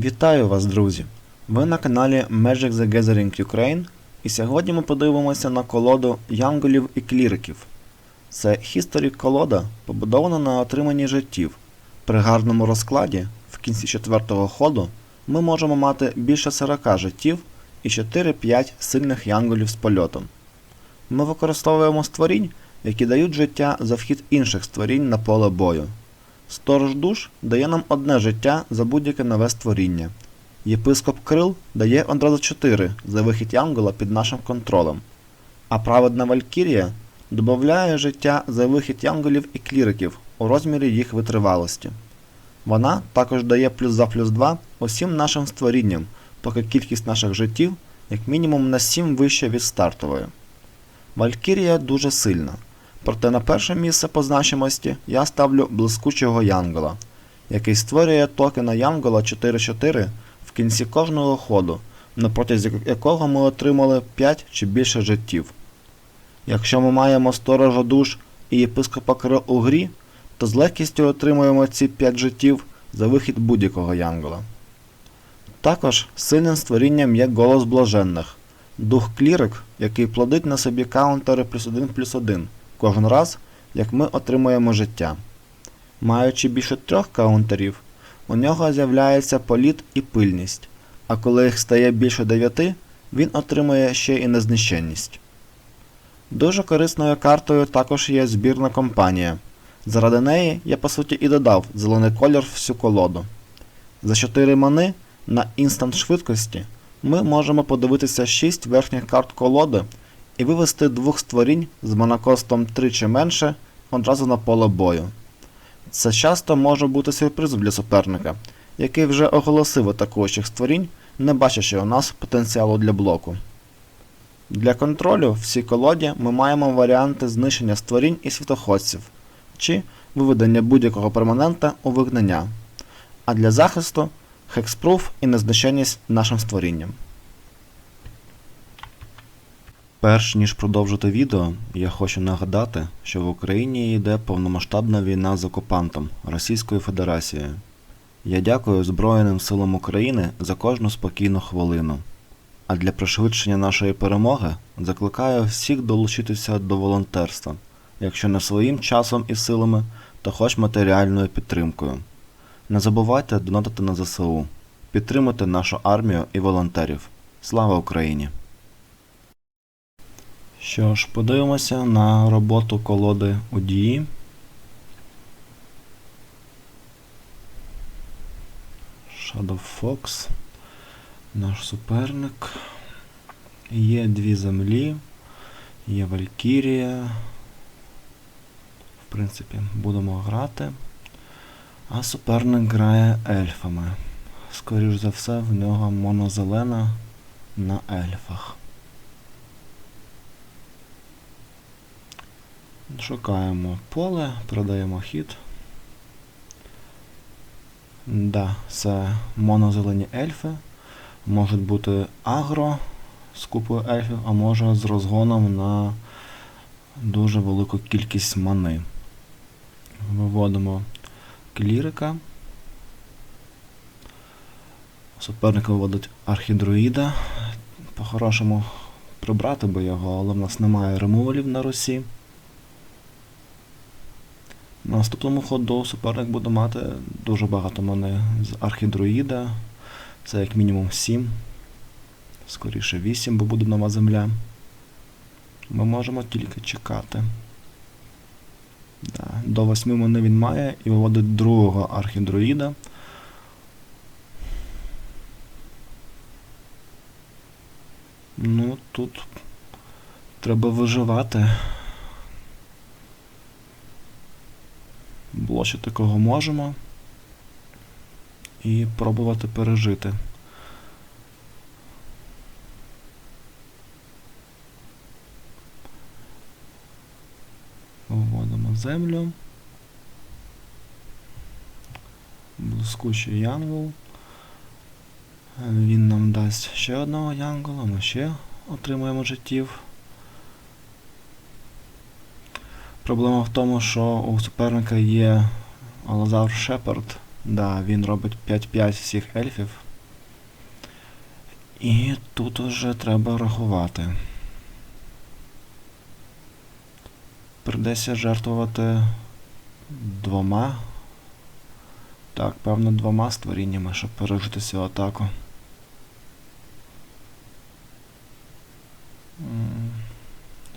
Вітаю вас, друзі! Ви на каналі Magic the Gathering Ukraine, і сьогодні ми подивимося на колоду янголів і кліриків. Це History колода, побудована на отриманні життів. При гарному розкладі в кінці четвертого ходу ми можемо мати більше 40 життів і 4-5 сильних янголів з польотом. Ми використовуємо створінь, які дають життя за вхід інших створінь на поле бою. Сторож душ дає нам одне життя за будь-яке нове створіння. Єпископ Крил дає одразу 4 за вихід Янгола під нашим контролем. А праведна Валькірія додає життя за вихід янголів і кліриків у розмірі їх витривалості. Вона також дає плюс за плюс 2 усім нашим створінням, поки кількість наших життів як мінімум на 7 вища від стартової. Валькірія дуже сильна. Проте на перше місце по значимості я ставлю блискучого Янгола, який створює токена Янгола 4-4 в кінці кожного ходу, на протязі якого ми отримали 5 чи більше життів. Якщо ми маємо сторожа душ і єпископа Крил у грі, то з легкістю отримуємо ці 5 життів за вихід будь-якого Янгола. Також сильним створінням є голос блаженних, дух клірик, який плодить на собі каунтери плюс 1 плюс 1 кожен раз, як ми отримуємо життя. Маючи більше трьох каунтерів, у нього з'являється політ і пильність, а коли їх стає більше дев'яти, він отримує ще і незнищенність. Дуже корисною картою також є збірна компанія. Заради неї я по суті і додав зелений колір всю колоду. За 4 мани на інстант швидкості ми можемо подивитися 6 верхніх карт колоди і вивести двох створінь з монокостом 3 чи менше одразу на поле бою. Це часто може бути сюрпризом для суперника, який вже оголосив атакуючих створінь, не бачачи у нас потенціалу для блоку. Для контролю в цій колоді ми маємо варіанти знищення створінь і світоходців, чи виведення будь-якого перманента у вигнання, а для захисту хекспруф і незнищенність нашим створінням. Перш ніж продовжити відео, я хочу нагадати, що в Україні йде повномасштабна війна з окупантом Російською Федерацією. Я дякую Збройним силам України за кожну спокійну хвилину. А для пришвидшення нашої перемоги закликаю всіх долучитися до волонтерства, якщо не своїм часом і силами, то хоч матеріальною підтримкою. Не забувайте донатити на ЗСУ, підтримуйте нашу армію і волонтерів. Слава Україні! Що ж, подивимося на роботу колоди у дії. Shadow Fox. Наш суперник. Є дві землі. Є Валькірія. В принципі, будемо грати. А суперник грає ельфами. Скоріш за все, в нього монозелена на ельфах. Шукаємо поле, продаємо хід. Да, це монозелені ельфи. Можуть бути агро з купою ельфів, а може з розгоном на дуже велику кількість мани. Виводимо клірика. Суперник виводить архідруїда. По-хорошому прибрати би його, але в нас немає ремувалів на Русі. На наступному ходу суперник буде мати дуже багато мани з архідруїда. Це як мінімум 7. Скоріше 8, бо буде нова земля. Ми можемо тільки чекати. Да. До 8 мани він має і виводить другого архідруїда. Ну, тут треба виживати. Блочити кого можемо і пробувати пережити. Вводимо землю. Блискучий янгол. Він нам дасть ще одного янгола, ми ще отримуємо життів. Проблема в тому, що у суперника є Алазар Шепард. Да, він робить 5-5 всіх ельфів. І тут уже треба рахувати. Придеться жертвувати двома. Так, певно, двома створіннями, щоб пережити цю атаку.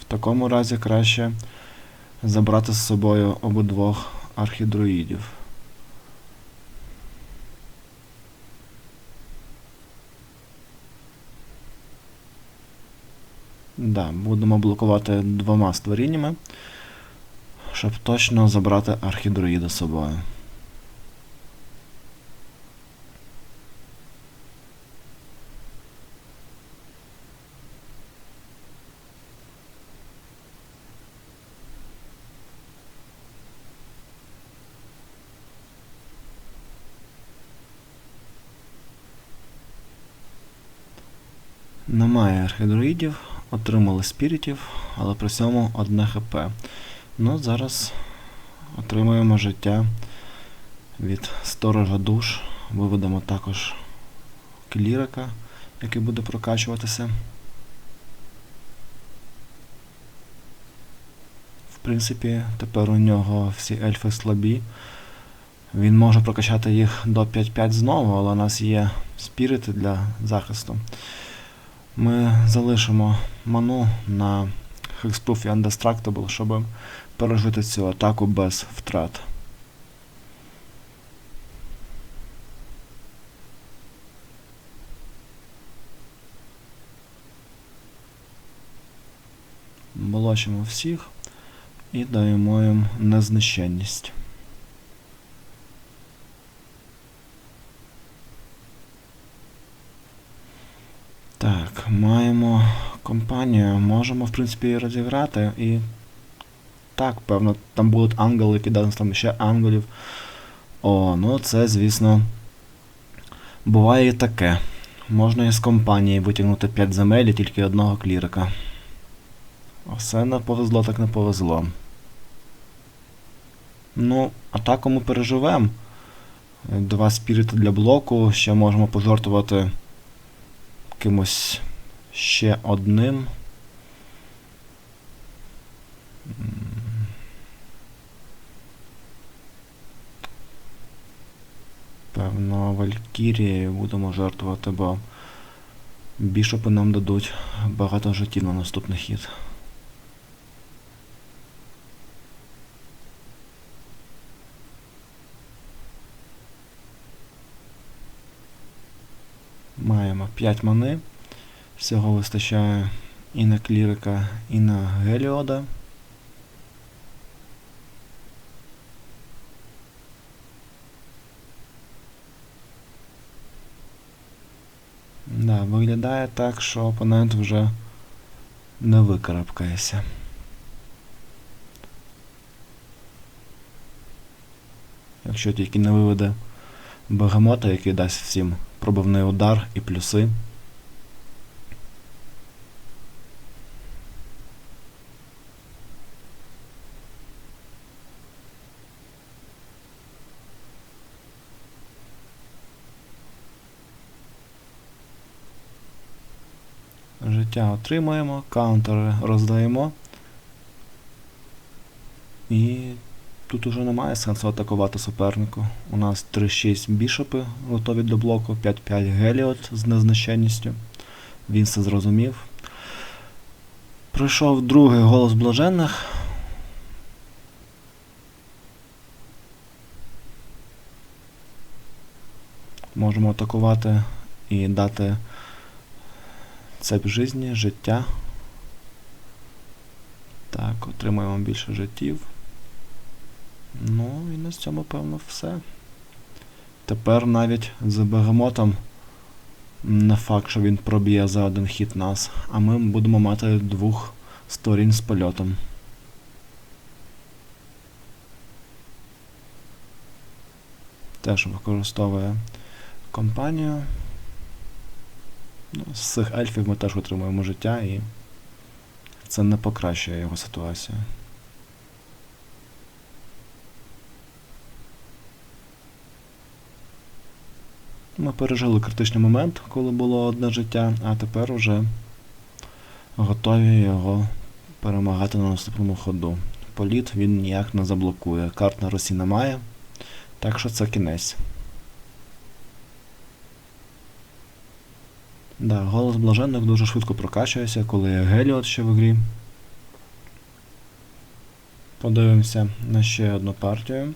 В такому разі краще забрати з собою обидвох архідруїдів. Да, будемо блокувати двома створіннями, щоб точно забрати архідруїда з собою. Немає архідроїдів, отримали спірітів, але при цьому одне ХП. Ну, зараз отримуємо життя від сторожа душ. Виведемо також клірика, який буде прокачуватися. В принципі, тепер у нього всі ельфи слабі. Він може прокачати їх до 5-5 знову, але у нас є спірити для захисту. Ми залишимо ману на Hexproof і Undestructible, щоб пережити цю атаку без втрат. Блочимо всіх і даємо їм незнищенність. Так, маємо компанію, можемо, в принципі, її розіграти і. Так, певно, там будуть ангели, кидати там ще ангелів. О, ну це, звісно. Буває і таке. Можна із компанії витягнути 5 земель і тільки одного клірика. Все не повезло, так не повезло. Ну, атаку ми переживемо. Два спірити для блоку, ще можемо пожертвувати якимось ще одним. Певно, Валькірією будемо жертвувати, бо бішопи нам дадуть багато життів на наступний хід. Маємо 5 мани. Всього вистачає і на клірика, і на Геліода. Да, виглядає так, що опонент вже не викарабкається. Якщо тільки не виведе бегемота, який дасть всім пробивний удар і плюси. Життя отримуємо, каунтери роздаємо. І тут уже немає сенсу атакувати супернику. У нас 3-6 бішопи готові до блоку, 5-5 Геліот з незначенністю. Він все зрозумів. Пройшов другий голос блаженних. Можемо атакувати і дати цепь жизни, життя. Так, отримуємо більше життів. Ну і на цьому, певно, все. Тепер навіть з бегемотом не факт, що він проб'є за один хід нас, а ми будемо мати двох сторін з польотом. Теж використовує компанію. Ну, З цих ельфів ми теж отримуємо життя і це не покращує його ситуацію. Ми пережили критичний момент, коли було одне життя, а тепер уже готові його перемагати на наступному ходу. Політ він ніяк не заблокує. Карт на Росі немає, так що це кінець. Да, голос блаженних дуже швидко прокачується, коли Геліот ще в грі. Подивимося на ще одну партію.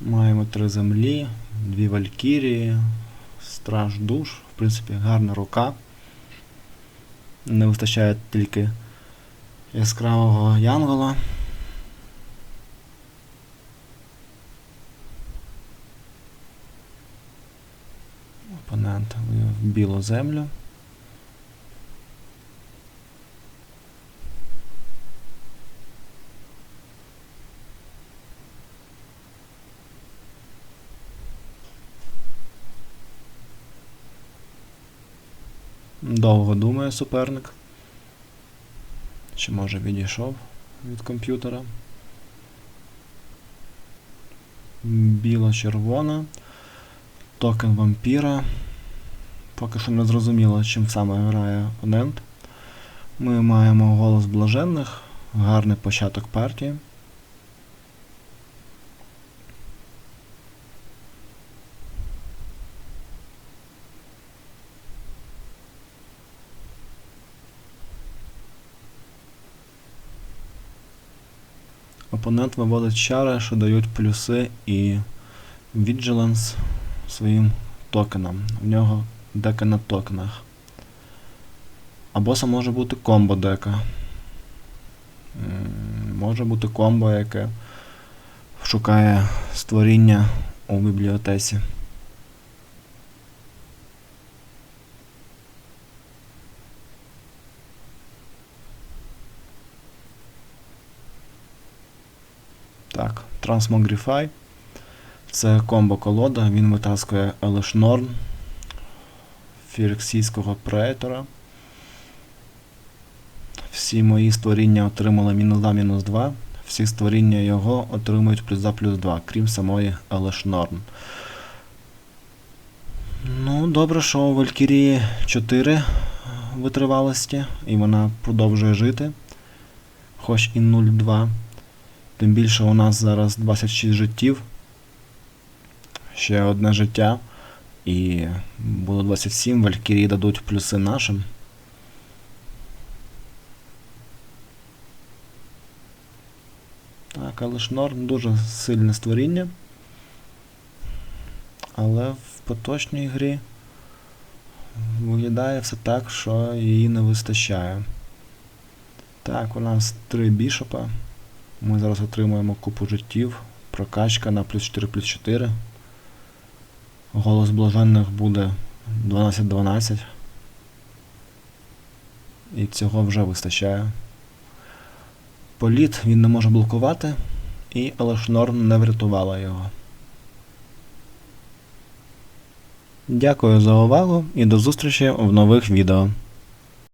Маємо три землі, дві валькірії, страж душ, в принципі, гарна рука. Не вистачає тільки яскравого янгола. Опонент вивів білу землю. Довго думає суперник. Чи може відійшов від комп'ютера? Біло-червона. Токен вампіра. Поки що не зрозуміло, чим саме грає опонент. Ми маємо голос блаженних, гарний початок партії. Опонент виводить чари, що дають плюси і Vigilance своїм токенам. В нього дека на токенах. Або це може бути комбо дека. Може бути комбо, яке шукає створіння у бібліотеці. Так, Transmogrify. Це комбо колода, він витаскує Елеш Норн, фірексійського прейтора. Всі мої створіння отримали мінус 2, мінус 2. Всі створіння його отримують плюс 2, плюс 2, крім самої Елеш Норн. Ну, добре, що у Валькірії 4 витривалості, і вона продовжує жити. Хоч і 0,2. Тим більше у нас зараз 26 життів. Ще одне життя. І було 27, Валькірії дадуть плюси нашим. Так, але ж Норн дуже сильне створіння. Але в поточній грі виглядає все так, що її не вистачає. Так, у нас три бішопа. Ми зараз отримуємо купу життів. Прокачка на плюс 4 плюс 4. Голос блаженних буде 12-12. І цього вже вистачає. Політ він не може блокувати, і Елешнорн не врятувала його. Дякую за увагу і до зустрічі в нових відео.